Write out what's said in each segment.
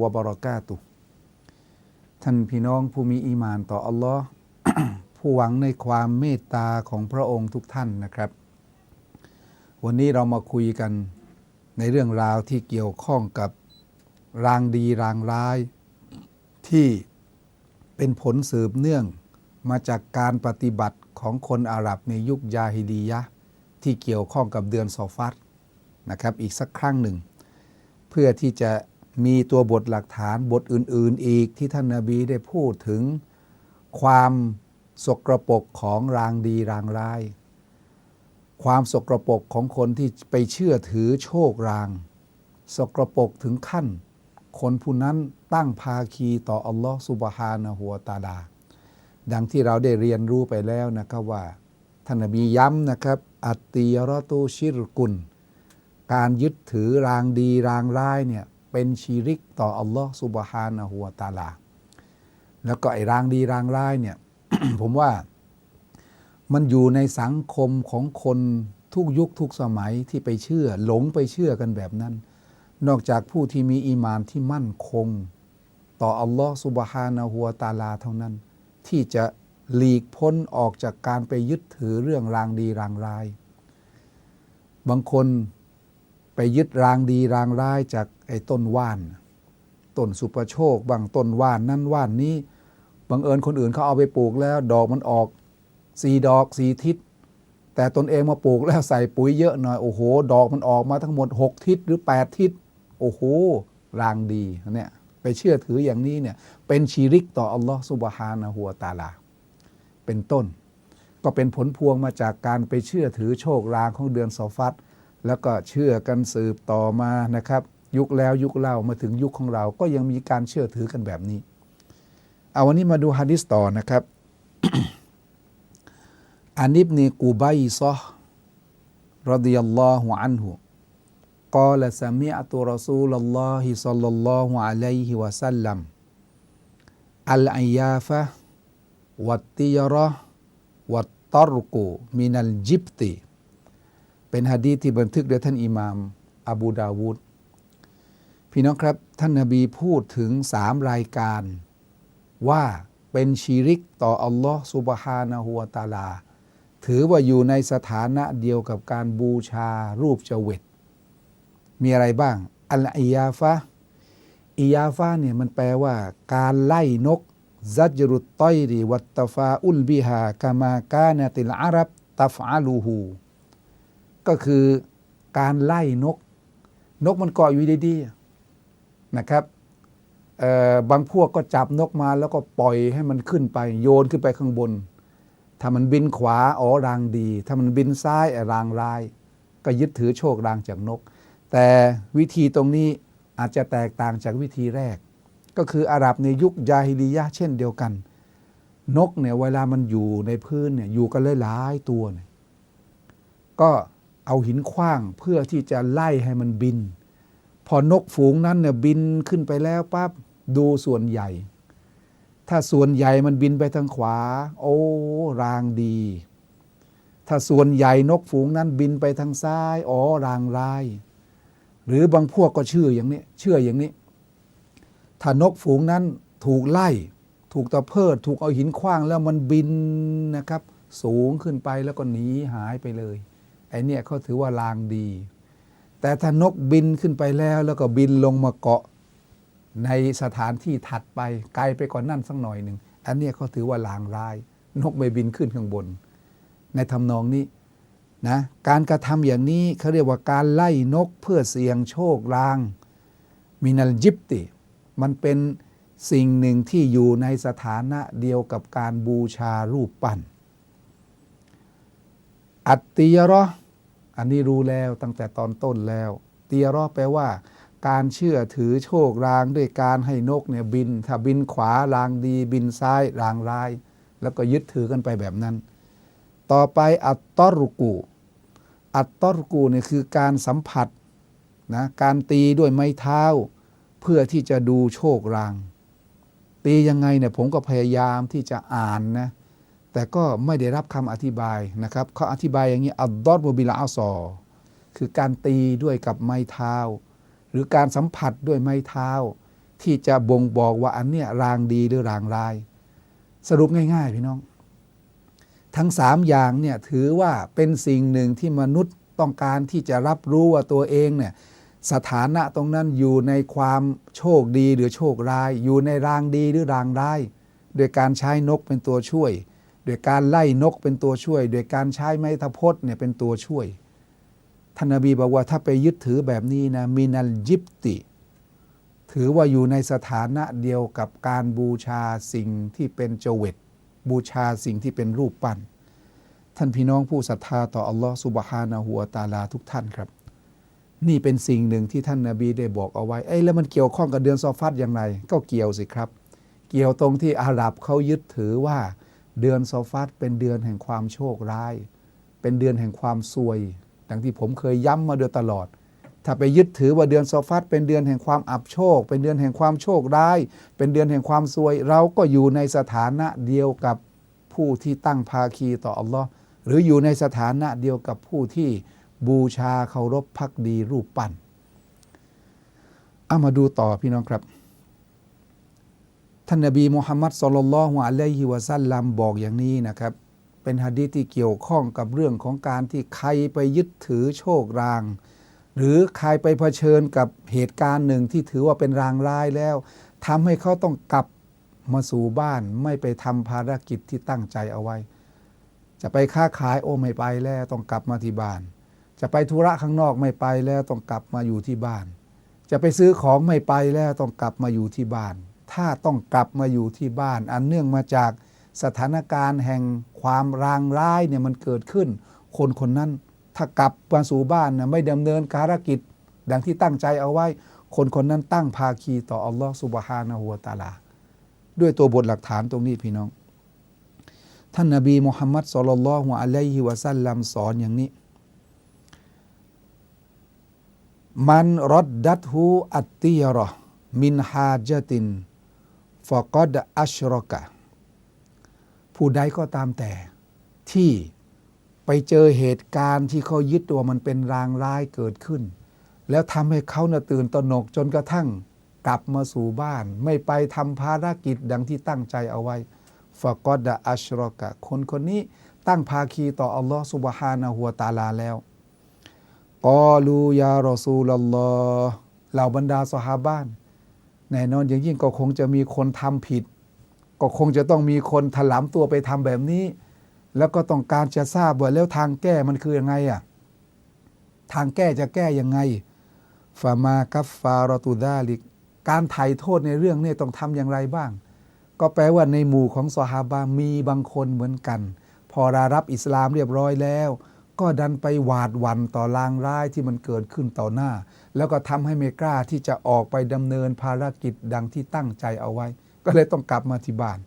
วะบรากาตุ ท่านพี่น้องผู้มีอีมานต่ออัลลอฮ์ผู้หวังในความเมตตาของพระองค์ทุกท่านนะครับ วันนี้เรามาคุยกันในเรื่องราวที่เกี่ยวข้องกับรางดีรางร้าย ที่เป็นผลสืบเนื่องมาจากการปฏิบัติของคนอาหรับในยุคยาฮิดียะที่เกี่ยวข้องกับเดือนซอฟัตนะครับอีกสักครั้งหนึ่ง เพื่อที่จะ มีตัวบทหลักฐานบทอื่น ๆ อีกที่ท่านนาบีได้พูดถึงความสกรปรกของรางดีรางร้าย ความสกรปรกของคนที่ไปเชื่อถือโชคราง สกรปรกถึงขั้น คนผู้นั้นตั้งภาคีต่ออัลลอฮ์สุบฮานะฮัวตาลา ดังที่เราได้เรียนรู้ไปแล้วนะครับว่าท่านนบีย้ำนะครับ อัตติยรตูชิรกุล การยึดถือรางดีรางร้ายเนี่ย เป็นชีริกต่ออัลลอฮ์สุบฮานะฮัวตาลา แล้วก็ไอ้รางดีรางร้ายเนี่ย ผมว่ามันอยู่ในสังคมของคนทุกยุคทุกสมัยที่ไปเชื่อ หลงไปเชื่อกันแบบนั้น นอกจากผู้ที่มีอีมานที่มั่นคง ต่ออัลลอฮ์สุบฮานะฮัวตาลาเท่านั้น ที่จะหลีกพ้นออกจากการไปยึดถือเรื่องรางดีรางร้าย บางคน ไปยึดรางดีรางร้ายจากไอ้ต้นว่านต้นสุประโชคบางต้นว่านนั่นว่านนี้บังเอิญคนอื่นเขาเอาไปปลูกแล้ว ดอกมันออกสี่ดอกสี่ทิศ แต่ตนเองมาปลูกแล้วใส่ปุ๋ยเยอะหน่อยโอ้โห ดอกมันออกมาทั้งหมด 6 ทิศหรือ 8 ทิศ โอ้โหรางดีเนี่ยไปเชื่อถืออย่างนี้เนี่ยเป็นชีริกต่ออัลลอฮ์สุบฮานะฮัวตาลา เป็นต้น ก็เป็นผลพวงมาจากการไปเชื่อถือโชครางของเดือนซอฟัต แล้วก็เชื่อกันสืบต่อมานะครับ ยุคแล้วยุคเล่ามาถึงยุคของเราก็ยังมีการเชื่อถือกันแบบนี้ เอาวันนี้มาดูฮะดิษต่อนะครับ อานิบนีกูไบซอรดิยัลลอฮุอันฮุ قال سمعت رسول الله صلى الله عليه وسلم العيافة والطيرة والطرق من الجبت เป็นฮะดีที่บันทึกโดยท่านอิหม่ามอบูดาวูดพี่น้องครับ ท่านนบีพูดถึงสามรายการว่าเป็นชีริกต่ออัลลอฮ์สุบฮานะฮูวตาลา ถือว่าอยู่ในสถานะเดียวกับการบูชารูปเจเวตมีอะไรบ้าง อัลอียาฟะอียาฟะเนี่ยมันแปลว่า การไล่นกซัจรุตตอยรีวัตตฟาอุลบิฮากามากาเนติลอารับตัฟอาลูฮู ก็คือการไล่นก นกมันเกาะอยู่ดีๆนะครับบางพวกก็จับนกมาแล้วก็ปล่อยให้มันขึ้นไป โยนขึ้นไปข้างบน ถ้ามันบินขวาอ๋อรางดี ถ้ามันบินซ้ายอรางร้าย ก็ยึดถือโชครางจากนก แต่วิธีตรงนี้อาจจะแตกต่างจากวิธีแรก ก็คืออาหรับในยุคยาฮิลียะเช่นเดียวกัน นกเนี่ยเวลามันอยู่ในพื้นเนี่ยอยู่กันหลายๆตัวเนี่ยก็ เอาหินขว้างเพื่อที่จะไล่ให้มันบิน พอนกฝูงนั้นเนี่ยบินขึ้นไปแล้วปั๊บดูส่วนใหญ่ ถ้าส่วนใหญ่มันบินไปทางขวา โอ้รางดี ถ้าส่วนใหญ่นกฝูงนั้นบินไปทางซ้าย อ๋อรางร้าย หรือบางพวกก็เชื่ออย่างนี้ เชื่ออย่างนี้ ถ้านกฝูงนั้นถูกไล่ ถูกตะเพิด ถูกเอาหินขว้างแล้วมันบินนะครับ สูงขึ้นไปแล้วก็หนีหายไปเลย ไอเนี่ยเขาถือว่าลางดี แต่ถ้านกบินขึ้นไปแล้วแล้วก็บินลงมาเกาะในสถานที่ถัดไปไกลไปกว่อนนั่นสักหน่อยหนึ่งอันเนี้ยเขาถือว่าลางร้าย นกไม่บินขึ้นข้างบน ในทำนองนี้นะการกระทำอย่างนี้เขาเรียกว่าการไล่นกเพื่อเสี่ยงโชคลาง มินัลยิบติ มันเป็นสิ่งหนึ่งที่อยู่ในสถานะเดียวกับการบูชารูปปั้น อัตติยรออันนี้รู้แล้วตั้งแต่ตอนต้นแล้วเตียรอแปลว่า การเชื่อถือโชครางด้วยการให้นกเนี่ยบิน ถ้าบินขวารางดี บินซ้ายรางร้าย แล้วก็ยึดถือกันไปแบบนั้น ต่อไปอัตตอรุกู อัตตอรุกูเนี่ยคือการสัมผัสนะการตีด้วยไม้เท้า เพื่อที่จะดูโชคราง ตียังไงเนี่ยผมก็พยายามที่จะอ่านนะ แต่ก็ไม่ได้รับคำอธิบายนะครับเขาอธิบายอย่างนี้อัลดอรบบิลาอัลซอคือการตีด้วยกับไม้เท้า หรือการสัมผัสด้วยไม้เท้า ที่จะบ่งบอกว่าอันเนี้ยรางดีหรือรางร้าย สรุปง่าย ๆ พี่น้อง ทั้งสามอย่างเนี่ยถือว่าเป็นสิ่งหนึ่งที่มนุษย์ต้องการที่จะรับรู้ว่าตัวเองเนี่ยสถานะตรงนั้นอยู่ในความโชคดีหรือโชคร้าย อยู่ในรางดีหรือรางร้าย โดยการใช้นกเป็นตัวช่วย โดยการไล่นกเป็นตัวช่วย โดยการใช้ไม้ทพจน์เนี่ยเป็นตัวช่วยท่านนบีบอกว่าถ้าไปยึดถือแบบนี้นะมินัลยิบติ ถือว่าอยู่ในสถานะเดียวกับการบูชาสิ่งที่เป็นเจเวตบูชาสิ่งที่เป็นรูปปั้น ท่านพี่น้องผู้ศรัทธาต่ออัลลอฮ์สุบฮานะฮูวตาลาทุกท่านครับ นี่เป็นสิ่งหนึ่งที่ท่านนาบีได้บอกเอาไว้เอ้แล้วมันเกี่ยวข้องกับเดือนซอฟัดอย่างไรก็เกี่ยวสิครับ เกี่ยวตรงที่อาหรับเขายึดถือว่า เดือนซอฟัดเป็นเดือนแห่งความโชคร้าย เป็นเดือนแห่งความซวย ดังที่ผมเคยย้ำมาโดยตลอด ถ้าไปยึดถือว่าเดือนซอฟัดเป็นเดือนแห่งความอับโชค เป็นเดือนแห่งความโชคร้าย เป็นเดือนแห่งความซวย เราก็อยู่ในสถานะเดียวกับผู้ที่ตั้งภาคีต่ออัลลอฮ์หรืออยู่ในสถานะเดียวกับผู้ที่บูชาเคารพพักดีรูปปั้นเอามาดูต่อพี่น้องครับ ท่านนบีมุฮัมมัดสุลลัลลอฮุอะลัยฮิวะซัลลัมบอกอย่างนี้นะครับ เป็นฮะดีที่เกี่ยวข้องกับเรื่องของการที่ใครไปยึดถือโชคราง หรือใครไปเผชิญกับเหตุการณ์หนึ่งที่ถือว่าเป็นรางร้ายแล้วทำให้เขาต้องกลับมาสู่บ้านไม่ไปทำภารกิจที่ตั้งใจเอาไว้ จะไปค้าขายโอ้ไม่ไปแล้วต้องกลับมาที่บ้าน จะไปธุระข้างนอกไม่ไปแล้วต้องกลับมาอยู่ที่บ้าน จะไปซื้อของไม่ไปแล้วต้องกลับมาอยู่ที่บ้าน ถ้าต้องกลับมาอยู่ที่บ้าน อันเนื่องมาจากสถานการณ์แห่งความรางร้ายเนี่ยมันเกิดขึ้น คนคนนั้นถ้ากลับมาสู่บ้านนะไม่ดำเนินภารกิจ ดังที่ตั้งใจเอาไว้ คนคนนั้นตั้งภาคีต่ออัลลอฮฺสุบฮานะฮูวตาลา ด้วยตัวบทหลักฐานตรงนี้พี่น้อง ท่านนบีมุฮัมมัดสุลลัลฮุอะลัยฮิวะซัลลัมสอนอย่างนี้ มันรดดัตฮูอัตติยรอมินฮาจติน ฟะกอดอัชรกะ ผู้ใดก็ตามแต่ ที่ไปเจอเหตุการณ์ที่เขายึดตัวมันเป็นรางร้ายเกิดขึ้น แล้วทำให้เขาน่ะตื่นตระหนกจนกระทั่งกลับมาสู่บ้าน ไม่ไปทำภารกิจดังที่ตั้งใจเอาไว้ฟะกอดอัชรกะ คนคนนี้ตั้งภาคีต่ออัลลอฮฺสุบฮานะฮัวตาลาแล้วกอลูยารอซูลลอฮ์เหล่าบรรดาสหาบ้าน แน่นอนอย่างยิ่งก็คงจะมีคนทำผิด ก็คงจะต้องมีคนถลำตัวไปทำแบบนี้ แล้วก็ต้องการจะทราบว่าแล้วทางแก้มันคือยังไงอะทางแก้จะแก้ยังไงฟามากัฟฟารตูดาลิก การไถ่โทษในเรื่องนี้ต้องทำอย่างไรบ้าง ก็แปลว่าในหมู่ของสหาบามีบางคนเหมือนกัน พอรารับอิสลามเรียบร้อยแล้ว ก็ดันไปหวาดหวั่นต่อลางร้ายที่มันเกิดขึ้นต่อหน้า แล้วก็ทำให้ไม่กล้าที่จะออกไปดำเนินภารกิจดังที่ตั้งใจเอาไว้ ก็เลยต้องกลับมาที่บ้าน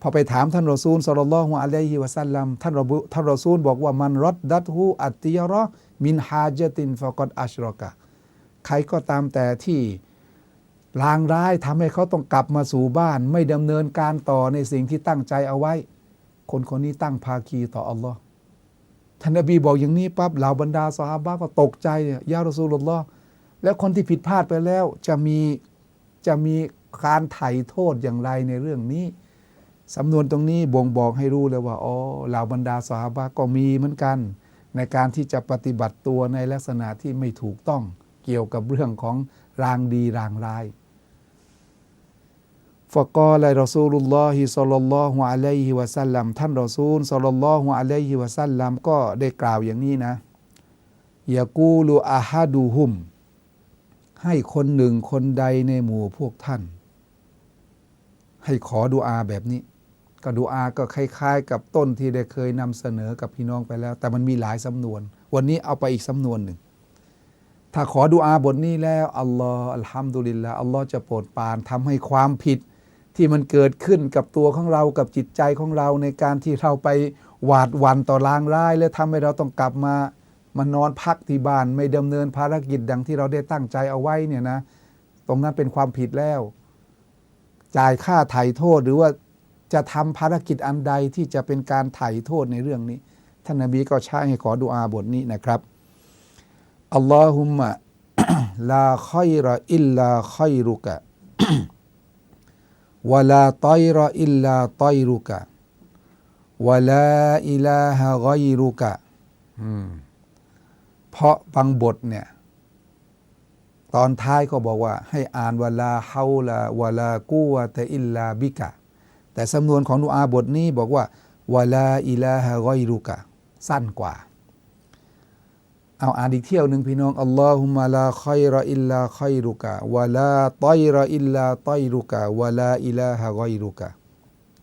พอไปถามท่านรอซูลสลลัลลอฮุอะลัยฮิวะซัลลัมท่านรอบุท่านรอซูลบอกว่ามันรดดัตฮูอัตติยรอมินฮาจตินฟะกอดอัชรอกะใครก็ตามแต่ที่ลางร้ายทำให้เขาต้องกลับมาสู่บ้าน ไม่ดำเนินการต่อในสิ่งที่ตั้งใจเอาไว้ คนคนนี้ตั้งภาคีต่ออัลลอฮ์ ท่านนบีบอกอย่างนี้ปั๊บเหล่าบรรดาสหาบะก็ตกใจเนี่ยยารอซูลุลลอฮ์แล้วคนที่ผิดพลาดไปแล้วจะมีจะมีการไถ่โทษอย่างไรในเรื่องนี้สำนวนตรงนี้บ่งบอกให้รู้เลยว่าอ๋อเหล่าบรรดาสหาบะก็มีเหมือนกัน ในการที่จะปฏิบัติตัวในลักษณะที่ไม่ถูกต้องเกี่ยวกับเรื่องของรางดีรางร้าย ฟะกอลรอซูลุลลอฮิศ็อลลัลลอฮุอะลัยฮิวะซัลลัมท่านรอซูลศ็อลลัลลอฮุอะลัยฮิวะซัลลัมก็ได้กล่าวอย่างนี้นะยากูลูอาฮาดูฮุม ให้คนหนึ่งคนใดในหมู่พวกท่าน ให้ขอดุอาแบบนี้ ก็ดุอาก็คล้ายๆ กับต้นที่ได้เคยนำเสนอกับพี่น้องไปแล้ว แต่มันมีหลายสำนวน วันนี้เอาไปอีกสำนวนหนึ่ง ถ้าขอดุอาบทนี้แล้วอัลลอฮ์อัลฮัมดุลิลละอัลลอฮ์จะโปรดปรานทำให้ความผิด ที่มันเกิดขึ้นกับตัวของเรากับจิตใจของเราในการที่เราไปหวาดหวั่นต่อลางร้าย และทำให้เราต้องกลับมามานอนพักที่บ้านไม่ดำเนินภารกิจดังที่เราได้ตั้งใจเอาไว้เนี่ยนะตรงนั้นเป็นความผิดแล้ว จ่ายค่าไถ่โทษหรือว่าจะทำภารกิจอันใดที่จะเป็นการไถ่โทษในเรื่องนี้ ท่านนบีก็ใช้ให้ขอดุอาบทนี้นะครับอัลลอฮุมะลาคอยรอิลลาคอยรุกะ วะลาตอยรออิลลาตอยรุกะวะลาอิลาฮะกอยรุกะอืมเพราะบางบทเนี่ย ตอนท้ายก็บอกว่า ให้อ่านวะลาเฮาลาวะลากูวะตะอิลลาบิกะ แต่สำนวนของดุอาบทนี้บอกว่าวะลาอิลาฮะกอยรุกะ สั้นกว่า เอาอ่านอีกเที่ยวหนึ่งพี่น้องอัลลอฮุมะลาคอยรออิลลาคอยรุกะวะลาตอยรออิลลาตอยรุกะวะลาอิลาฮะกอยรุกะ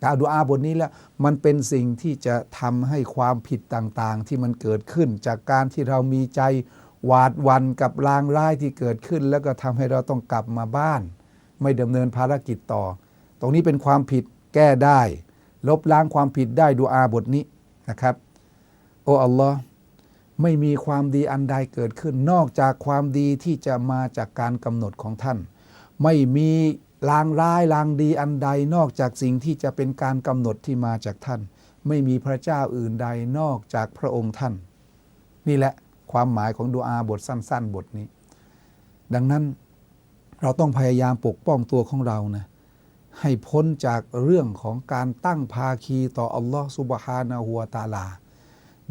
การดุอาบทนี้แล้วมันเป็นสิ่งที่จะทำให้ความผิดต่างๆ ที่มันเกิดขึ้น จากการที่เรามีใจหวาดวันกับลางร้ายที่เกิดขึ้น แล้วก็ทำให้เราต้องกลับมาบ้าน ไม่ดำเนินภารกิจต่อ ตรงนี้เป็นความผิดแก้ได้ ลบล้างความผิดได้ดุอาบทนี้นะครับ โอ้อัลลอฮ์ ไม่มีความดีอันใดเกิดขึ้น นอกจากความดีที่จะมาจากการกำหนดของท่าน ไม่มีลางร้ายลางดีอันใดนอกจากสิ่งที่จะเป็นการกำหนดที่มาจากท่าน ไม่มีพระเจ้าอื่นใดนอกจากพระองค์ท่าน นี่แหละความหมายของดูอาบทสั้น ๆ บทนี้ ดังนั้นเราต้องพยายามปกป้องตัวของเรานะให้พ้นจากเรื่องของการตั้งภาคีต่ออัลลอฮฺสุบฮานะฮูวตาลา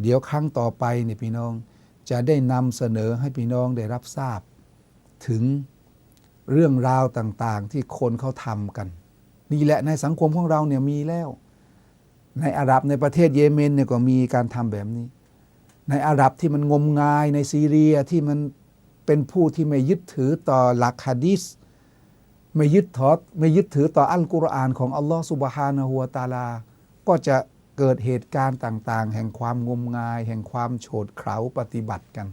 เดี๋ยวครั้งต่อไปเนี่ยพี่น้องจะได้นำเสนอให้พี่น้องได้รับทราบ ถึงเรื่องราวต่างๆ ที่คนเขาทำกัน นี่แหละในสังคมของเราเนี่ยมีแล้ว ในอาหรับในประเทศเยเมนเนี่ยก็มีการทำแบบนี้ ในอาหรับที่มันงมงายในซีเรียที่มันเป็นผู้ที่ไม่ยึดถือต่อหลักฮะดิษไม่ยึดทอดไม่ยึดถือต่ออัลกุรอานของอัลลอฮฺสุบฮานะฮูวตาลา ก็จะ เกิดเหตุการณ์ต่าง ๆ แห่งความงมงาย แห่งความโฉดเขลาปฏิบัติกัน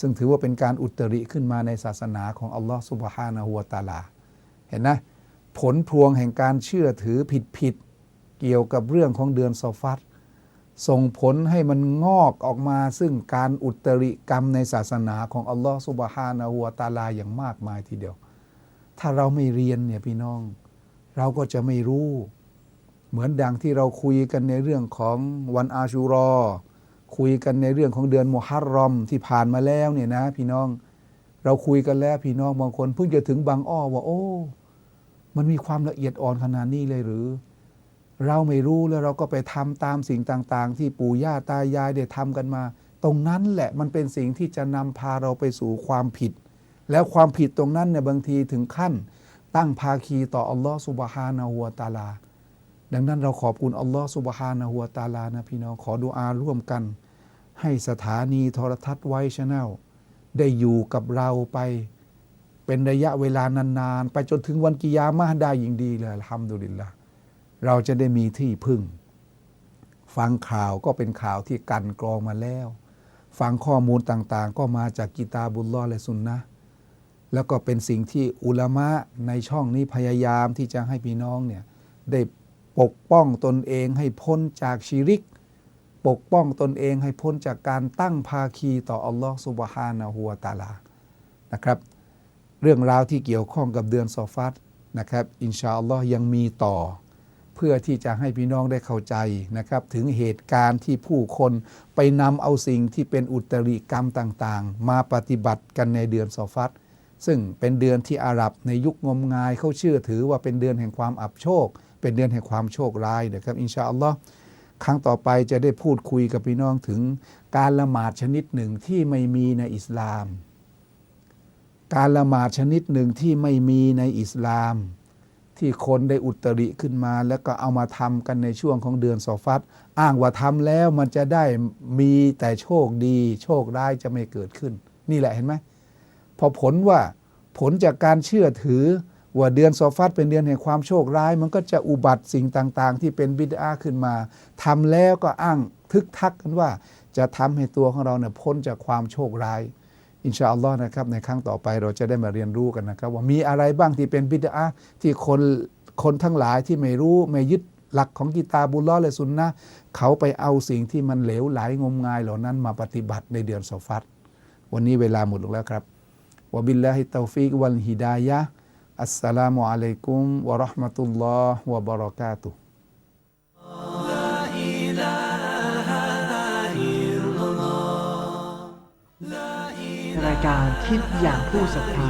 ซึ่งถือว่าเป็นการอุตริขึ้นมาในศาสนาของอัลลอฮฺสุบฮานะฮูวตาลา เห็นนะ ผลพวงแห่งการเชื่อถือผิดๆเกี่ยวกับเรื่องของเดือนซอฟัตส่งผลให้มันงอกออกมาซึ่งการอุตริกรรมในศาสนาของอัลลอฮฺสุบฮานะฮูวตาลาอย่างมากมายทีเดียว ถ้าเราไม่เรียนเนี่ยพี่น้อง เราก็จะไม่รู้ เหมือนดังที่เราคุยกันในเรื่องของวันอาชูรอ คุยกันในเรื่องของเดือนมุฮัรรอมที่ผ่านมาแล้วเนี่ยนะ พี่น้องเราคุยกันแล้วพี่น้องบางคนเพิ่งจะถึงบางอ้อว่าโอ้ มันมีความละเอียดอ่อนขนาดนี้เลยหรือ เราไม่รู้แล้วเราก็ไปทำตามสิ่งต่างๆ ที่ปู่ย่าตายายได้ทำกันมา ตรงนั้นแหละมันเป็นสิ่งที่จะนำพาเราไปสู่ความผิด แล้วความผิดตรงนั้นเนี่ยบางทีถึงขั้น ตั้งภาคีต่ออัลลอฮฺสุบฮานะฮูวะตาลา ดังนั้นเราขอบคุณอัลลอฮฺสุบฮานะฮูวตาลานะพี่น้องขอดุอาร่วมกัน ให้สถานีโทรทัศน์ไวชแนลได้อยู่กับเราไปเป็นระยะเวลานานๆ ไปจนถึงวันกิยามะห์ได้ยิ่งดีเลยอัลฮัมดุลิลละเราจะได้มีที่พึ่ง ฟังข่าวก็เป็นข่าวที่กันกรองมาแล้ว ฟังข้อมูลต่างๆ ก็มาจากกิตาบุลลอและสุนนะแล้วก็เป็นสิ่งที่อุลามะในช่องนี้พยายามที่จะให้พี่น้องเนี่ยได้ ปกป้องตนเองให้พ้นจากชีริก ปกป้องตนเองให้พ้นจากการตั้งภาคีต่ออัลลอฮ์สุบฮานะฮูวตาลานะครับ เรื่องราวที่เกี่ยวข้องกับเดือนซอฟัตนะครับ อินชาอัลลอฮ์ยังมีต่อ เพื่อที่จะให้พี่น้องได้เข้าใจนะครับ ถึงเหตุการณ์ที่ผู้คนไปนำเอาสิ่งที่เป็นอุตริกรรมต่างๆ มาปฏิบัติกันในเดือนซอฟัตซึ่งเป็นเดือนที่อาหรับในยุคงมงายเขาเชื่อถือว่าเป็นเดือนแห่งความอับโชค เป็นเดือนแห่งความโชคร้ายนะครับอินชาอัลลอฮ์ครั้งต่อไปจะได้พูดคุยกับพี่น้องถึงการละหมาดชนิดหนึ่งที่ไม่มีในอิสลาม การละหมาดชนิดหนึ่งที่ไม่มีในอิสลาม ที่คนได้อุตริขึ้นมา แล้วก็เอามาทำกันในช่วงของเดือนซอฟัตอ้างว่าทำแล้วมันจะได้มีแต่โชคดี โชคร้ายจะไม่เกิดขึ้น นี่แหละเห็นไหมพอผลว่าผลจากการเชื่อถือ ว่าเดือนซอฟัตเป็นเดือนแห่งความโชคร้าย มันก็จะอุบัติสิ่งต่าง ๆ ที่เป็นบิดาขึ้นมาทำแล้วก็อ้างทึกทักกันว่า จะทำให้ตัวของเราเนี่ยพ้นจากความโชคร้าย อินชาอัลลอฮ์นะครับในครั้งต่อไปเราจะได้มาเรียนรู้กันนะครับว่ามีอะไรบ้างที่เป็นบิดาที่คนคนทั้งหลายที่ไม่รู้ไม่ยึดหลักของกิตาบุลล้อฮ์และสุนนะเขาไปเอาสิ่งที่มันเหลวไหลงมงายเหล่านั้นมาปฏิบัติในเดือนซอฟัตวันนี้เวลาหมดลงแล้วครับวบิลลาฮิตตอฟิกวัลฮิดายะ อัสสลามุอะลัยกุมวะเราะห์มะตุลลอฮ์วะบะเราะกาตุฮ์รายการคิดอย่างผู้ศรัทธา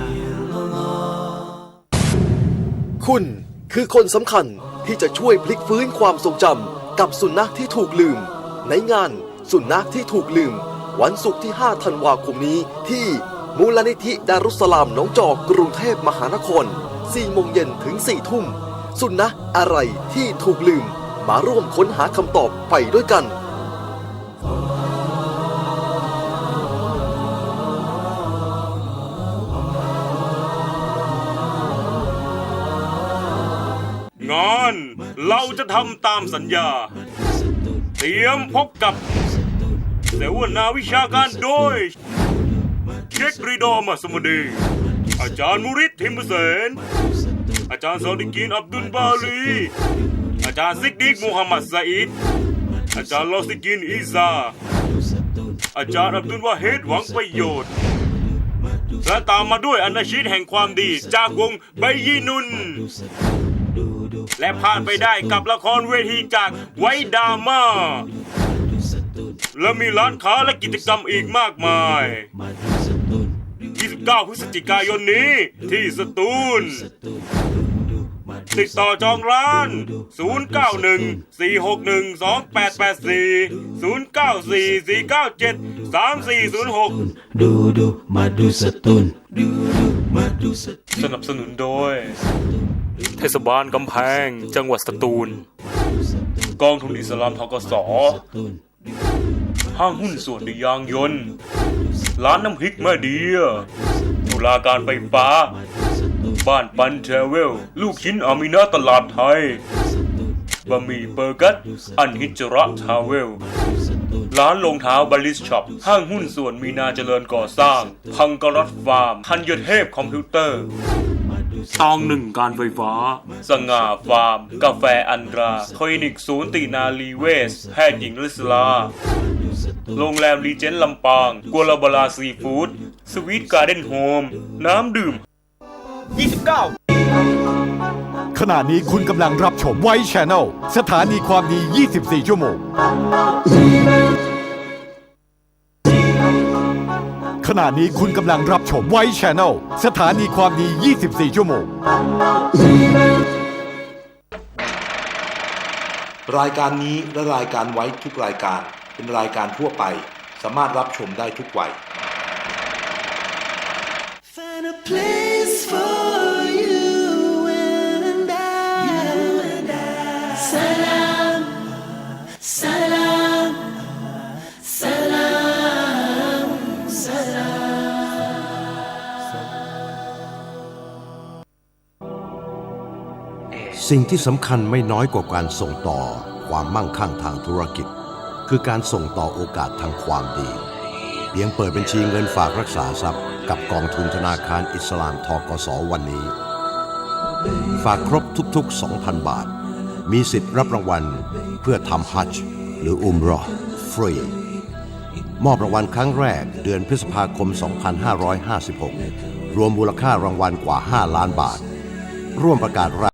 คุณคือคนสำคัญที่จะช่วยพลิกฟื้นความทรงจำกับสุนัขที่ถูกลืม ในงานสุนัขที่ถูกลืม วันศุกร์ที่ 5 ธันวาคมนี้ที่ มูลนิธิดารุสลามหน้องจอกกรุงเทพมหานคร 4 โมงเย็นถึง 4 ทุ่ม สุนัขอะไรที่ถูกลืม มาร่วมค้นหาคำตอบไปด้วยกันงานเราจะทำตามสัญญา เตรียมพบกับเสวนาวิชาการโดย เชคริดอมัสมุดี อาจารย์มุริตทิมเสน อาจารย์ซอดิกินอับดุลบาลี อาจารย์ซิกดิกมูฮัมหมัดซาอิด อาจารย์ลอสิกินอีซา อาจารย์อับดุลวาเฮดหวังประโยชน์ และตามมาด้วยอนาชิตแห่งความดีจากวงไบยีนุน และผ่านไปได้กับละครเวทีจากไวดามาและมีร้านค้าและกิจกรรมอีกมากมาย 29 พฤศจิกายนนี้ ที่สตูล ติดต่อจองร้าน 091 461 2884 094 497 3406 ดูดูมาดูสตุนดูดูมาดูสตุนสนับสนุนโดย เทศบาลกำแพง จังหวัดสตูล กองทุนอิสลามทกส ห้างหุ้นส่วนในยางยนต์ ร้านน้ำพริกแม่เดียตุลาการไฟฟ้า บ้านปันเทเวล ลูกชิ้นอามินาตลาดไทยบะหมี่เบอร์กัตอันฮิจระทาวเวล ร้านรองเท้าบาลิสช็อป ห้างหุ้นส่วนมีนาเจริญก่อสร้าง พังกรัตฟาร์มทันยเทพคอมพิวเตอร์ตองหนึ่งการไฟฟ้า สง่าฟาร์ม กาแฟอันตรา คลินิกศูนย์ตินาลีเวส แพทย์หญิงลิสลา โรงแรมรีเจนต์ลำปางกัวลาบาลาซีฟู้ดสวีทการ์เด้นโฮม น้ำดื่มขณะนี้คุณกำลังรับชมไว c h Channel สถานีความดี 24 ชั่วโมง ขณะนี้คุณกำลังรับชมไว c h Channel สถานีความดี 24 ชั่วโมง รายการนี้และรายการไว้ทุกรายการ เป็นรายการทั่วไป สามารถรับชมได้ทุกวัย Find a place for you and I. You and I. Salam, salam, salam, salam. สิ่งที่สำคัญไม่น้อยกว่าการส่งต่อความมั่งคั่งทางธุรกิจ คือการส่งต่อโอกาสทางความดี เพียงเปิดบัญชีเงินฝากรักษาทรัพย์ กับกองทุนธนาคารอิสลามทกสวันนี้ ฝากครบทุกๆ 2,000 บาท มีสิทธิ์รับรางวัลเพื่อทำฮัจญ์หรืออุมรอฟรี มอบรางวัลครั้งแรกเดือนพฤษภาคม 2556 รวมมูลค่ารางวัลกว่า 5 ล้านบาท ร่วมประกาศราย